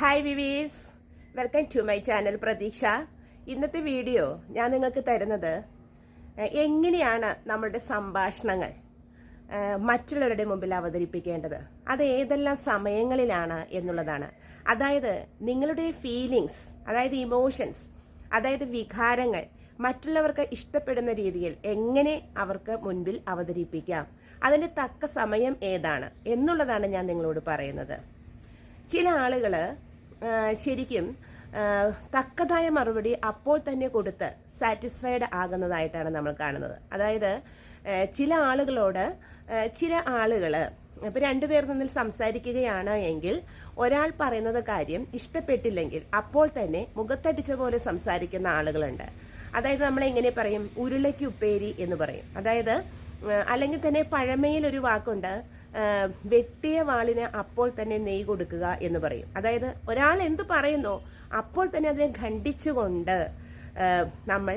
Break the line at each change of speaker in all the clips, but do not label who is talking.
Hi viewers welcome to my channel പ്രതീക്ഷ ഇന്നത്തെ video ഞാൻ നിങ്ങൾക്ക് തരുന്നത് എങ്ങനെയാണ് നമ്മളുടെ സംഭാഷണങ്ങൾ മറ്റുള്ളവരുടെ മുമ്പിൽ അവതരിപ്പിക്കേണ്ടത് അത് ഏതെല്ലാം സമയങ്ങളിലാണ് എന്നുള്ളതാണ്. അതായത് നിങ്ങളുടെ ഫീലിങ്സ് അതായത് ഇമോഷൻസ് അതായത് വികാരങ്ങൾ മറ്റുള്ളവർക്ക് ഇഷ്ടപ്പെടുന്ന രീതിയിൽ എങ്ങനെ അവർക്ക് മുൻപിൽ അവതരിപ്പിക്കാം അതിന് തക്ക സമയം ഏതാണ് എന്നുള്ളതാണ് ഞാൻ നിങ്ങളോട് പറയുന്നത്. ചില ആളുകൾ ശരിക്കും തക്കതായ മറുപടി അപ്പോൾ തന്നെ കൊടുത്ത് സാറ്റിസ്ഫൈഡ് ആകുന്നതായിട്ടാണ് നമ്മൾ കാണുന്നത്. അതായത് ചില ആളുകളോട് ചില ആളുകൾ ഇപ്പം രണ്ടുപേർ തമ്മിൽ സംസാരിക്കുകയാണ് എങ്കിൽ ഒരാൾ പറയുന്നത് കാര്യം ഇഷ്ടപ്പെട്ടില്ലെങ്കിൽ അപ്പോൾ തന്നെ മുഖത്തടിച്ച പോലെ സംസാരിക്കുന്ന ആളുകളുണ്ട്. അതായത് നമ്മൾ എങ്ങനെ പറയും? ഉരുളയ്ക്ക് ഉപ്പേരി എന്ന് പറയും. അതായത് അല്ലെങ്കിൽ തന്നെ പഴമയിൽ ഒരു വാക്കുണ്ട് വെട്ടിയ വാളിന് അപ്പോൾ തന്നെ നെയ് കൊടുക്കുക എന്ന് പറയും. അതായത് ഒരാൾ എന്ത് പറയുന്നോ അപ്പോൾ തന്നെ അതിനെ ഖണ്ഡിച്ചുകൊണ്ട് നമ്മൾ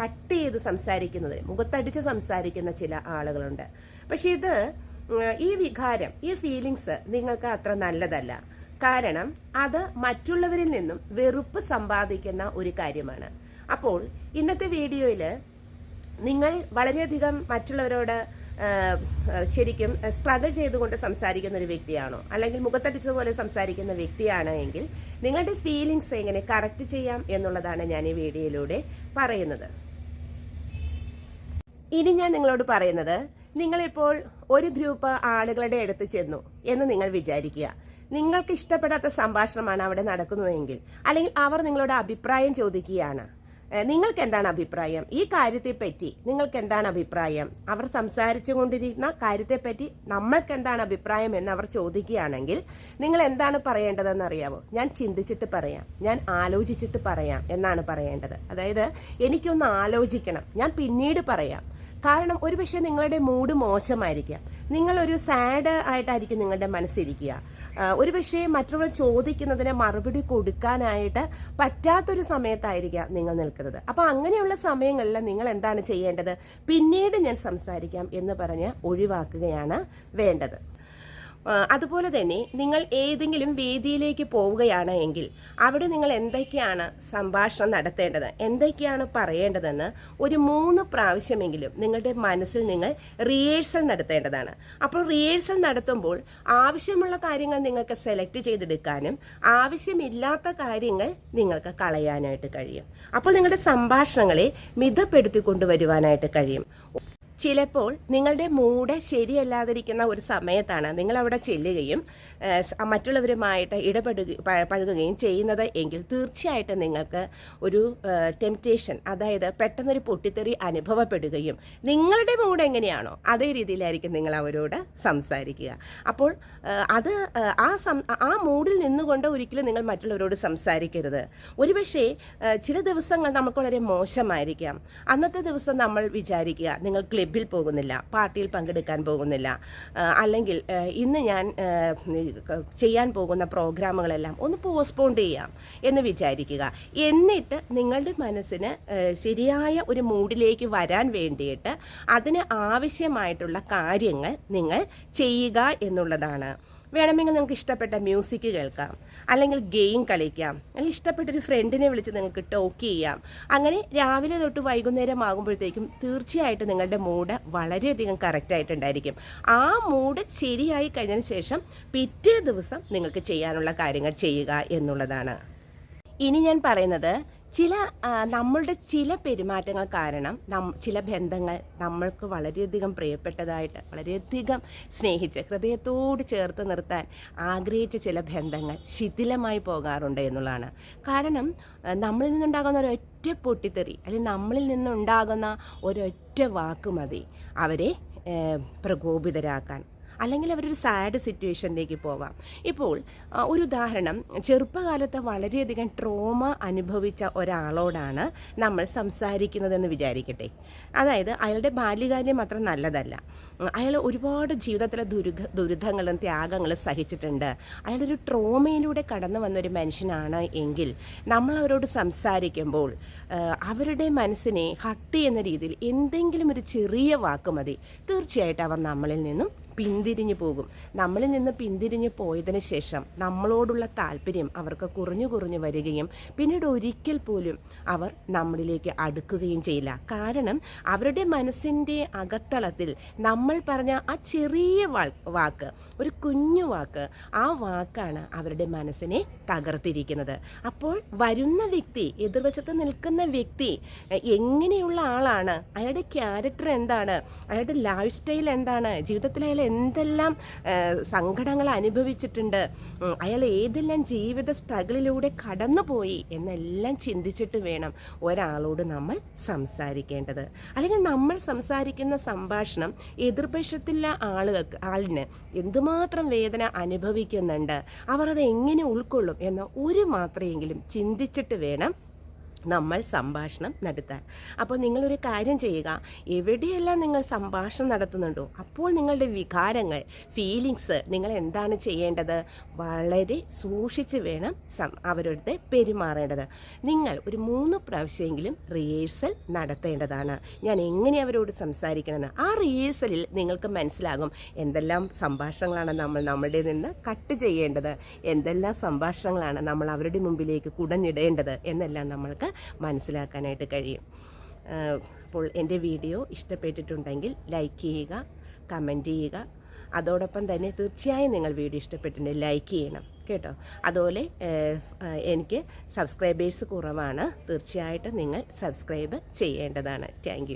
കട്ട് ചെയ്ത് സംസാരിക്കുന്നത് മുഖത്തടിച്ച് സംസാരിക്കുന്ന ചില ആളുകളുണ്ട്. പക്ഷെ ഇത് ഈ വികാരം ഈ ഫീലിങ്സ് നിങ്ങൾക്ക് അത്ര നല്ലതല്ല. കാരണം അത് മറ്റുള്ളവരിൽ നിന്നും വെറുപ്പ് സമ്പാദിക്കുന്ന ഒരു കാര്യമാണ്. അപ്പോൾ ഇന്നത്തെ വീഡിയോയിൽ നിങ്ങൾ വളരെയധികം മറ്റുള്ളവരോട് ശരിക്കും സ്ട്രഗിൾ ചെയ്തുകൊണ്ട് സംസാരിക്കുന്ന ഒരു വ്യക്തിയാണോ? അല്ലെങ്കിൽ മുഖത്തടിച്ചതുപോലെ സംസാരിക്കുന്ന വ്യക്തിയാണ് എങ്കിൽ നിങ്ങളുടെ ഫീലിങ്സ് എങ്ങനെ കറക്റ്റ് ചെയ്യാം എന്നുള്ളതാണ് ഞാൻ ഈ വീഡിയോയിലൂടെ പറയുന്നത്. ഇനി ഞാൻ നിങ്ങളോട് പറയുന്നത് നിങ്ങളിപ്പോൾ ഒരു ഗ്രൂപ്പ് ആളുകളുടെ അടുത്ത് ചെന്നു എന്ന് നിങ്ങൾ വിചാരിക്കുക. നിങ്ങൾക്ക് ഇഷ്ടപ്പെടാത്ത സംഭാഷണമാണ് അവിടെ നടക്കുന്നതെങ്കിൽ അല്ലെങ്കിൽ അവർ നിങ്ങളോട് അഭിപ്രായം ചോദിക്കുകയാണ്. നിങ്ങൾക്ക് എന്താണ് അഭിപ്രായം? ഈ കാര്യത്തെ പറ്റി നിങ്ങൾക്ക് എന്താണ് അഭിപ്രായം? അവർ സംസാരിച്ചു കൊണ്ടിരിക്കുന്ന കാര്യത്തെപ്പറ്റി നമ്മൾക്ക് എന്താണ് അഭിപ്രായം എന്ന് അവർ ചോദിക്കുകയാണെങ്കിൽ നിങ്ങൾ എന്താണ് പറയേണ്ടതെന്ന് അറിയാമോ ഞാൻ ചിന്തിച്ചിട്ട് പറയാം. ഞാൻ ആലോചിച്ചിട്ട് പറയാം എന്നാണ് പറയേണ്ടത്. അതായത് എനിക്കൊന്ന് ആലോചിക്കണം. ഞാൻ പിന്നീട് പറയാം. കാരണം ഒരുപക്ഷെ നിങ്ങളുടെ മൂഡ് മോശമായിരിക്കാം. നിങ്ങളൊരു സാഡ് ആയിട്ടായിരിക്കും നിങ്ങളുടെ മനസ്സിരിക്കുക. ഒരു ഒരുപക്ഷെ മറ്റുള്ള ചോദിക്കുന്നതിന് മറുപടി കൊടുക്കാനായിട്ട് പറ്റാത്തൊരു സമയത്തായിരിക്കാം നിങ്ങൾ നിൽക്കുന്നത്. അപ്പൊ അങ്ങനെയുള്ള സമയങ്ങളിൽ നിങ്ങൾ എന്താണ് ചെയ്യേണ്ടത്? പിന്നീട് ഞാൻ സംസാരിക്കാം എന്ന് പറഞ്ഞ് ഒഴിവാക്കുകയാണ് വേണ്ടത്. അതുപോലെ തന്നെ നിങ്ങൾ ഏതെങ്കിലും വേദിയിലേക്ക് പോവുകയാണ് എങ്കിൽ അവിടെ നിങ്ങൾ എന്തൊക്കെയാണ് സംഭാഷണം നടത്തേണ്ടത്? എന്തൊക്കെയാണ് പറയേണ്ടതെന്ന് ഒരു മൂന്ന് പ്രാവശ്യമെങ്കിലും നിങ്ങളുടെ മനസ്സിൽ നിങ്ങൾ റിഹേഴ്സൽ നടത്തേണ്ടതാണ്. അപ്പോൾ റിഹേഴ്സൽ നടത്തുമ്പോൾ ആവശ്യമുള്ള കാര്യങ്ങൾ നിങ്ങൾക്ക് സെലക്ട് ചെയ്തെടുക്കാനും ആവശ്യമില്ലാത്ത കാര്യങ്ങൾ നിങ്ങൾക്ക് കളയാനായിട്ട് കഴിയും. അപ്പോൾ നിങ്ങളുടെ സംഭാഷണങ്ങളെ മിതപ്പെടുത്തി കൊണ്ടുവരുവാനായിട്ട് കഴിയും. ചിലപ്പോൾ നിങ്ങളുടെ മൂഡ് ശരിയല്ലാതിരിക്കുന്ന ഒരു സമയത്താണ് നിങ്ങൾ അവിടെ ചെല്ലുകയും മറ്റുള്ളവരുമായിട്ട് ഇടപെടുക പഴകുകയും ചെയ്യുന്നത് എങ്കിൽ തീർച്ചയായിട്ടും നിങ്ങൾക്ക് ഒരു ടെംപ്റ്റേഷൻ അതായത് പെട്ടെന്നൊരു പൊട്ടിത്തെറി അനുഭവപ്പെടുകയും നിങ്ങളുടെ മൂഡ് എങ്ങനെയാണോ അതേ രീതിയിലായിരിക്കും നിങ്ങൾ അവരോട് സംസാരിക്കുക. അപ്പോൾ അത് ആ സം ആ മൂഡിൽ നിന്നുകൊണ്ട് ഒരിക്കലും നിങ്ങൾ മറ്റുള്ളവരോട് സംസാരിക്കരുത്. ഒരുപക്ഷേ ചില ദിവസങ്ങൾ നമുക്ക് വളരെ മോശമായിരിക്കാം. അന്നത്തെ ദിവസം നമ്മൾ വിചാരിക്കുക നിങ്ങൾ ക്ലബിൽ പോകുന്നില്ല പാർട്ടിയിൽ പങ്കെടുക്കാൻ പോകുന്നില്ല. അല്ലെങ്കിൽ ഇന്ന് ഞാൻ ചെയ്യാൻ പോകുന്ന പ്രോഗ്രാമുകളെല്ലാം ഒന്ന് പോസ്റ്റ്പോൺ ചെയ്യാം എന്ന് വിചാരിക്കുക. എന്നിട്ട് നിങ്ങളുടെ മനസ്സിന് ശരിയായ ഒരു മൂഡിലേക്ക് വരാൻ വേണ്ടിയിട്ട് അതിന് ആവശ്യമായിട്ടുള്ള കാര്യങ്ങൾ നിങ്ങൾ ചെയ്യുക എന്നുള്ളതാണ്. വേണമെങ്കിൽ നിങ്ങൾക്ക് ഇഷ്ടപ്പെട്ട മ്യൂസിക് കേൾക്കാം. അല്ലെങ്കിൽ ഗെയിം കളിക്കാം. അല്ലെങ്കിൽ ഇഷ്ടപ്പെട്ട ഒരു ഫ്രണ്ടിനെ വിളിച്ച് നിങ്ങൾക്ക് ടോക്ക് ചെയ്യാം. അങ്ങനെ രാവിലെ തൊട്ട് വൈകുന്നേരം ആകുമ്പോഴത്തേക്കും തീർച്ചയായിട്ടും നിങ്ങളുടെ മൂഡ് വളരെയധികം കറക്റ്റായിട്ടുണ്ടായിരിക്കും ആ മൂഡ് ശരിയായി കഴിഞ്ഞതിന് ശേഷം പിറ്റേ ദിവസം നിങ്ങൾക്ക് ചെയ്യാനുള്ള കാര്യങ്ങൾ ചെയ്യുക എന്നുള്ളതാണ്. ഇനി ഞാൻ പറയുന്നത് ചില നമ്മളുടെ ചില പെരുമാറ്റങ്ങൾ കാരണം ചില ബന്ധങ്ങൾ നമ്മൾക്ക് വളരെയധികം പ്രിയപ്പെട്ടതായിട്ട് വളരെയധികം സ്നേഹിച്ച് ഹൃദയത്തോട് ചേർത്ത് നിർത്താൻ ആഗ്രഹിച്ച ചില ബന്ധങ്ങൾ ശിഥിലമായി പോകാറുണ്ട് എന്നുള്ളതാണ്. കാരണം നമ്മളിൽ നിന്നുണ്ടാകുന്ന ഒരൊറ്റ പൊട്ടിത്തെറി അല്ലെങ്കിൽ നമ്മളിൽ നിന്നുണ്ടാകുന്ന ഒരൊറ്റ വാക്ക് മതി. അവരെ പ്രകോപിതരാക്കാൻ. അല്ലെങ്കിൽ അവരൊരു സാഡ് സിറ്റുവേഷനിലേക്ക് പോവാം. ഇപ്പോൾ ഒരു ഉദാഹരണം. ചെറുപ്പകാലത്ത് വളരെയധികം ട്രോമ അനുഭവിച്ച ഒരാളോടാണ് നമ്മൾ സംസാരിക്കുന്നതെന്ന് വിചാരിക്കട്ടെ. അതായത് അയാളുടെ ബാല്യകാലം മാത്രം നല്ലതല്ല. അയാൾ ഒരുപാട് ജീവിതത്തിലെ ദുരിത ദുരിതങ്ങളും ത്യാഗങ്ങളും സഹിച്ചിട്ടുണ്ട്. അയാളൊരു ട്രോമയിലൂടെ കടന്നു വന്നൊരു മനുഷ്യനാണ് എങ്കിൽ നമ്മൾ അവരോട് സംസാരിക്കുമ്പോൾ അവരുടെ മനസ്സിനെ ഹട്ട് ചെയ്യുന്ന രീതിയിൽ എന്തെങ്കിലും ഒരു ചെറിയ വാക്ക് മതി. തീർച്ചയായിട്ടും അവർ നമ്മളിൽ നിന്നും പിന്തിരിഞ്ഞു പോകും. നമ്മളിൽ നിന്ന് പിന്തിരിഞ്ഞു പോയതിന് ശേഷം നമ്മളോടുള്ള താല്പര്യം അവർക്ക് കുറഞ്ഞു കുറഞ്ഞു വരികയും പിന്നീട് ഒരിക്കൽ പോലും അവർ നമ്മളിലേക്ക് അടുക്കുകയും ചെയ്യില്ല. കാരണം അവരുടെ മനസ്സിന്റെ അകത്തളത്തിൽ നമ്മൾ പറഞ്ഞ ആ ചെറിയ വാക്ക് ഒരു കുഞ്ഞു വാക്ക് ആ വാക്കാണ് അവരുടെ മനസ്സിനെ തകർത്തിരിക്കുന്നത്. അപ്പോൾ വരുന്ന വ്യക്തി എതിർവശത്ത് നിൽക്കുന്ന വ്യക്തി എങ്ങനെയുള്ള ആളാണ്? അയാളുടെ ക്യാരക്ടർ എന്താണ്? അയാളുടെ ലൈഫ് സ്റ്റൈൽ എന്താണ്? ജീവിതത്തിൽ എന്തെല്ലാം സങ്കടങ്ങൾ അനുഭവിച്ചിട്ടുണ്ട്. അയാൾ ഏതെല്ലാം ജീവിത സ്ട്രഗിളിലൂടെ കടന്നുപോയി എന്നെല്ലാം ചിന്തിച്ചിട്ട് വേണം ഒരാളോട് നമ്മൾ സംസാരിക്കേണ്ടത്. അല്ലെങ്കിൽ നമ്മൾ സംസാരിക്കുന്ന സംഭാഷണം എതിർപക്ഷത്തുള്ള ആളുകൾക്ക് ആളിന് എന്തുമാത്രം വേദന അനുഭവിക്കുന്നുണ്ട്. അവർ അത് എങ്ങനെ ഉൾക്കൊള്ളും എന്ന ഒരു മാത്രമെങ്കിലും ചിന്തിച്ചിട്ട് വേണം നമ്മൾ സംഭാഷണം നടത്താൻ. അപ്പോൾ നിങ്ങളൊരു കാര്യം ചെയ്യുക. എവിടെയെല്ലാം നിങ്ങൾ സംഭാഷണം നടത്തുന്നുണ്ടോ അപ്പോൾ നിങ്ങളുടെ വികാരങ്ങൾ ഫീലിങ്സ് നിങ്ങൾ എന്താണ് ചെയ്യേണ്ടത്? വളരെ സൂക്ഷിച്ച് വേണം അവരുടെ പെരുമാറേണ്ടത്. നിങ്ങൾ ഒരു മൂന്ന് പ്രാവശ്യമെങ്കിലും റിഹേഴ്സൽ നടത്തേണ്ടതാണ്. ഞാൻ എങ്ങനെ അവരോട് സംസാരിക്കണമെന്ന്. ആ റിഹേഴ്സലിൽ നിങ്ങൾക്ക് മനസ്സിലാകും എന്തെല്ലാം സംഭാഷണങ്ങളാണ് നമ്മൾ നമ്മുടെ നിന്ന് കട്ട് ചെയ്യേണ്ടത്. എന്തെല്ലാം സംഭാഷണങ്ങളാണ് നമ്മൾ അവരുടെ മുമ്പിലേക്ക് കുടഞ്ഞിടേണ്ടത് എന്നെല്ലാം നമ്മൾക്ക് മനസ്സിലാക്കാനായിട്ട് കഴിയും. അപ്പോൾ എന്റെ വീഡിയോ ഇഷ്ടപ്പെട്ടിട്ടുണ്ടെങ്കിൽ ലൈക്ക് ചെയ്യുക കമന്റ് ചെയ്യുക. അതോടൊപ്പം തന്നെ തീർച്ചയായും നിങ്ങൾ വീഡിയോ ഇഷ്ടപ്പെട്ടിട്ടുണ്ടെങ്കിൽ ലൈക്ക് ചെയ്യണം കേട്ടോ. അതുപോലെ എനിക്ക് സബ്സ്ക്രൈബേഴ്സ് കുറവാണ്. തീർച്ചയായിട്ടും നിങ്ങൾ സബ്സ്ക്രൈബ് ചെയ്യേണ്ടതാണ്. താങ്ക്